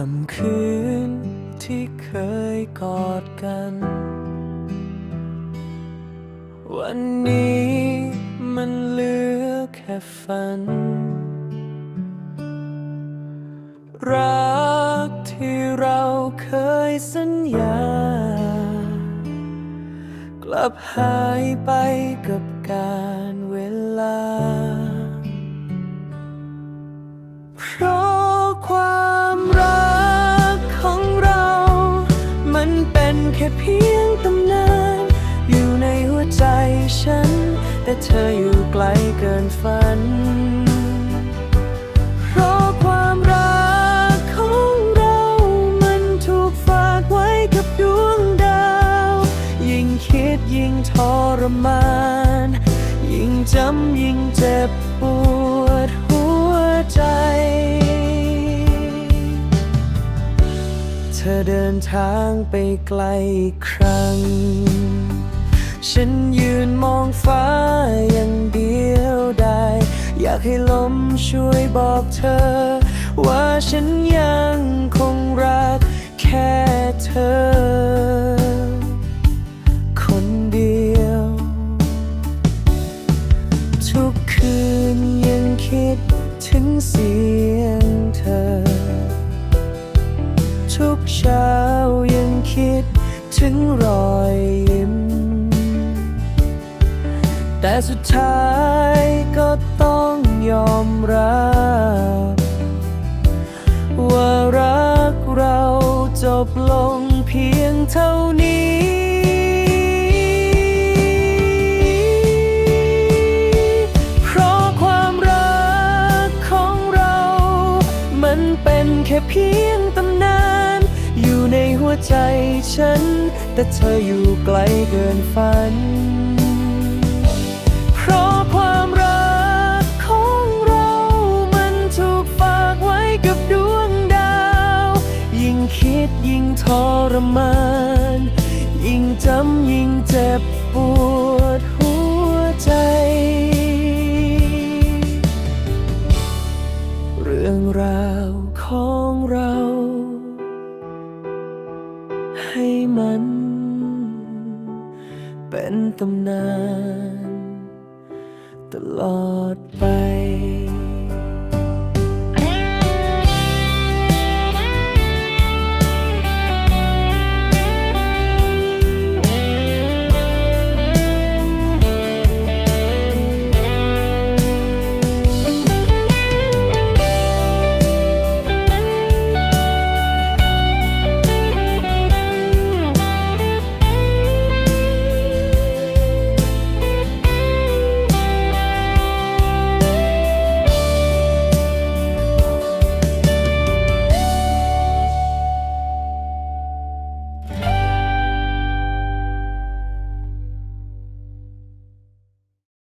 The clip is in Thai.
ค่ำคืนที่เคยกอดกัน วันนี้มันเหลือแค่ฝัน รักที่เราเคยสัญญา กลับหายไปกับการเวลา ฉัน แต่เธออยู่ไกลเกินฝัน เพราะความรักของเรามันถูกฝากไว้กับดวงดาว ยิ่งคิดยิ่งทรมาน ยิ่งจำยิ่งเจ็บปวดหัวใจ เธอเดินทางไปไกลอีกครั้ง ฉันยืนมองฟ้าอย่างเดียวได้อยากให้ลมช่วยบอกเธอ ว่าฉันยังคงรักแค่เธอคนเดียวทุกคืนยังคิดถึงเสียง แต่สุดท้ายก็ต้องยอมรับ ว่ารักเราจบลงเพียงเท่านี้เพราะความรักของเรามันเป็นแค่เพียงตำนาน อยู่ในหัวใจฉัน แต่เธออยู่ไกลเกินฝัน คิดยิ่งทรมาน ยิ่งจำยิ่งเจ็บปวดหัวใจ เรื่องราวของเรา ให้มัน เป็นตำนาน ตลอดไป